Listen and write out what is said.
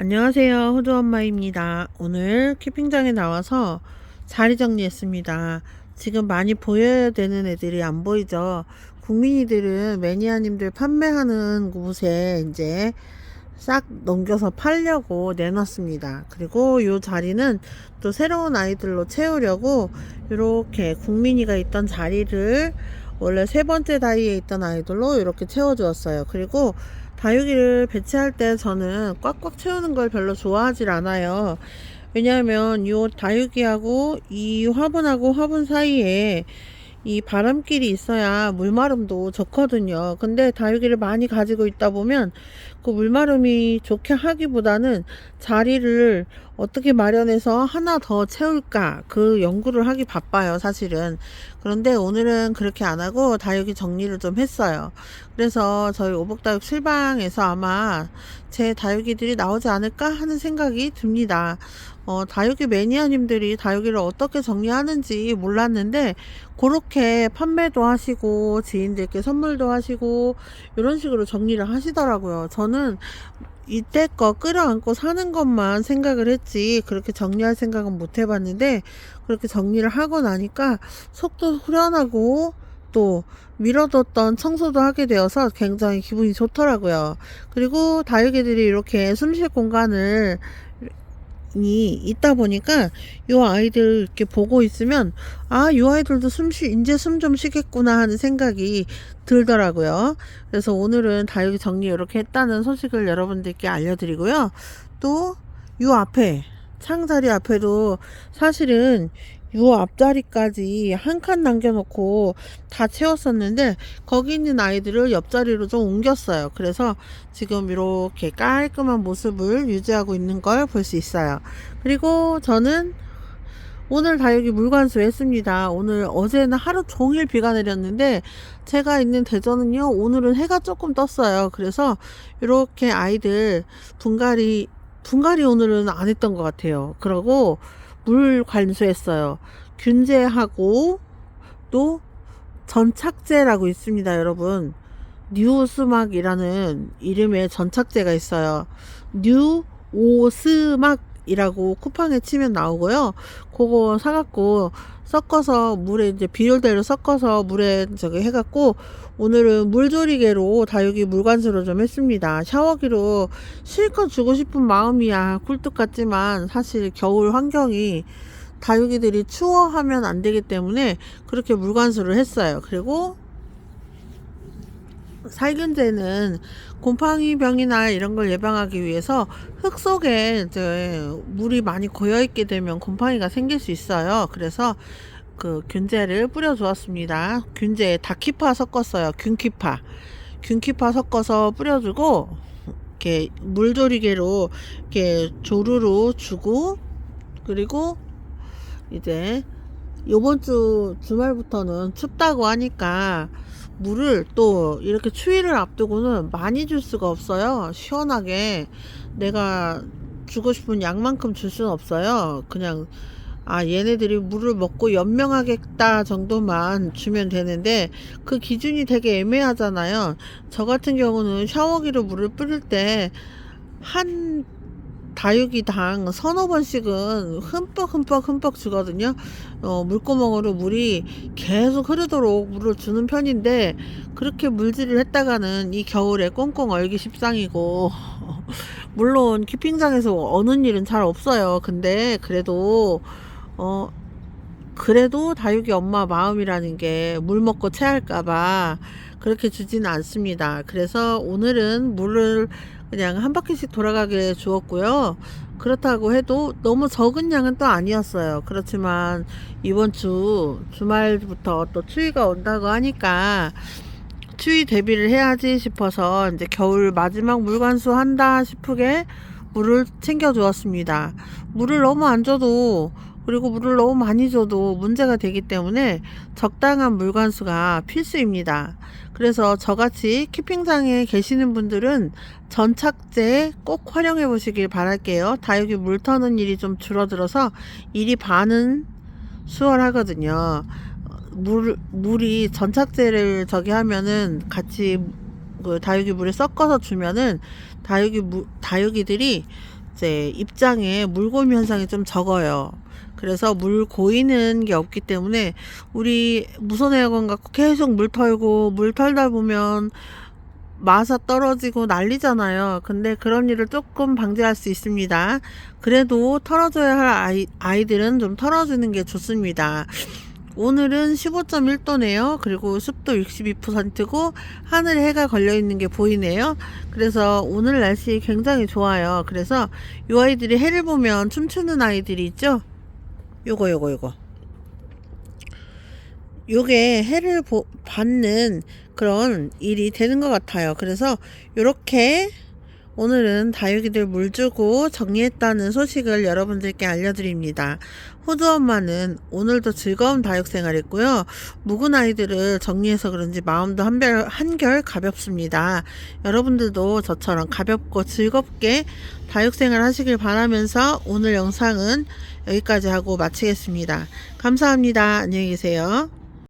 안녕하세요. 호주 엄마입니다. 오늘 키핑장에 나와서 자리 정리했습니다. 지금 많이 보여야 되는 애들이 안 보이죠? 국민이들은 매니아님들 판매하는 곳에 이제 싹 넘겨서 팔려고 내놨습니다. 그리고 이 자리는 또 새로운 아이들로 채우려고 이렇게 국민이가 있던 자리를 원래 세 번째 다이에 있던 아이들로 이렇게 채워주었어요. 그리고 다육이를 배치할 때 저는 꽉꽉 채우는 걸 별로 좋아하질 않아요. 왜냐하면 이 다육이하고 이 화분하고 화분 사이에 이 바람길이 있어야 물마름도 좋거든요. 근데 다육이를 많이 가지고 있다 보면 그 물마름이 좋게 하기보다는 자리를 어떻게 마련해서 하나 더 채울까 그 연구를 하기 바빠요 사실은. 그런데 오늘은 그렇게 안 하고 다육이 정리를 좀 했어요. 그래서 저희 오복다육 실방에서 아마 제 다육이들이 나오지 않을까 하는 생각이 듭니다 어, 다육이 매니아님들이 다육이를 어떻게 정리하는지 몰랐는데 그렇게 판매도 하시고 지인들께 선물도 하시고 이런 식으로 정리를 하시더라고요 저는 이때 거 끌어안고 사는 것만 생각을 했지 그렇게 정리할 생각은 못 해봤는데 그렇게 정리를 하고 나니까 속도 후련하고 또 미뤄뒀던 청소도 하게 되어서 굉장히 기분이 좋더라고요. 그리고 다육이들이 이렇게 숨 쉴 공간을 이 있다 보니까 요 아이들 이렇게 보고 있으면 아 요 아이들도 숨쉬 이제 숨 좀 쉬겠구나 하는 생각이 들더라고요. 그래서 오늘은 다육이 정리 이렇게 했다는 소식을 여러분들께 알려드리고요. 또 요 앞에 창자리 앞에도 사실은 요 앞자리까지 한 칸 남겨놓고 다 채웠었는데 거기 있는 아이들을 옆자리로 좀 옮겼어요. 그래서 지금 이렇게 깔끔한 모습을 유지하고 있는 걸 볼 수 있어요. 그리고 저는 오늘 다육이 물관수 했습니다. 오늘 어제는 하루 종일 비가 내렸는데 제가 있는 대전은요 오늘은 해가 조금 떴어요. 그래서 이렇게 아이들 분갈이 분갈이 오늘은 안 했던 것 같아요. 그러고 물 관수했어요. 균제하고 또 전착제라고 있습니다, 여러분. 뉴스막이라는 이름의 전착제가 있어요. 뉴오스막 이라고 쿠팡에 치면 나오고요. 그거 사갖고 섞어서 물에 이제 비율대로 섞어서 물에 저기 해갖고 오늘은 물조리개로 다육이 물관수로 좀 했습니다. 샤워기로 실컷 주고 싶은 마음이야 꿀뚝 같지만 사실 겨울 환경이 다육이들이 추워하면 안 되기 때문에 그렇게 물관수를 했어요. 그리고 살균제는 곰팡이병이나 이런 걸 예방하기 위해서 흙 속에 이제 물이 많이 고여 있게 되면 곰팡이가 생길 수 있어요. 그래서 그 균제를 뿌려 주었습니다. 균제에 다키파 섞었어요. 균키파. 균키파 섞어서 뿌려 주고 이렇게 물조리개로 이렇게 조르르 주고 그리고 이제 요번 주 주말부터는 춥다고 하니까 물을 또 이렇게 추위를 앞두고는 많이 줄 수가 없어요. 시원하게 내가 주고 싶은 양만큼 줄 수는 없어요. 그냥 아 얘네들이 물을 먹고 연명하겠다 정도만 주면 되는데 그 기준이 되게 애매하잖아요. 저 같은 경우는 샤워기로 물을 뿌릴 때한 다육이 당 서너 번씩은 흠뻑 흠뻑 흠뻑 주거든요. 어, 물구멍으로 물이 계속 흐르도록 물을 주는 편인데 그렇게 물질을 했다가는 이 겨울에 꽁꽁 얼기 십상이고 물론 키핑장에서 어는 일은 잘 없어요. 근데 그래도 어 그래도 다육이 엄마 마음이라는 게 물 먹고 체할까봐 그렇게 주지는 않습니다. 그래서 오늘은 물을 그냥 한 바퀴씩 돌아가게 주었고요. 그렇다고 해도 너무 적은 양은 또 아니었어요. 그렇지만 이번 주 주말부터 또 추위가 온다고 하니까 추위 대비를 해야지 싶어서 이제 겨울 마지막 물관수 한다 싶게 물을 챙겨 주었습니다. 물을 너무 안 줘도 그리고 물을 너무 많이 줘도 문제가 되기 때문에 적당한 물관수가 필수입니다. 그래서 저같이 키핑장에 계시는 분들은 전착제 꼭 활용해 보시길 바랄게요. 다육이 물 터는 일이 좀 줄어들어서 일이 반은 수월하거든요. 물, 물이 전착제를 저기 하면은 같이 그 다육이 물에 섞어서 주면은 다육이 무, 다육이들이 이제 입장에 물고미 현상이 좀 적어요. 그래서 물 고이는 게 없기 때문에 우리 무선 에어컨 갖고 계속 물 털고 물 털다 보면 마사 떨어지고 난리잖아요. 근데 그런 일을 조금 방지할 수 있습니다. 그래도 털어줘야 할 아이, 아이들은 좀 털어주는 게 좋습니다. 오늘은 15.1도네요. 그리고 습도 62%고 하늘에 해가 걸려 있는 게 보이네요. 그래서 오늘 날씨 굉장히 좋아요. 그래서 이 아이들이 해를 보면 춤추는 아이들이 있죠. 요거 요거 요거. 요게 해를 보, 받는 그런 일이 되는 것 같아요. 그래서 요렇게 오늘은 다육이들 물 주고 정리했다는 소식을 여러분들께 알려드립니다. 호두 엄마는 오늘도 즐거운 다육 생활했고요. 묵은 아이들을 정리해서 그런지 마음도 한별, 한결 가볍습니다. 여러분들도 저처럼 가볍고 즐겁게 다육 생활 하시길 바라면서 오늘 영상은 여기까지 하고 마치겠습니다. 감사합니다. 안녕히 계세요.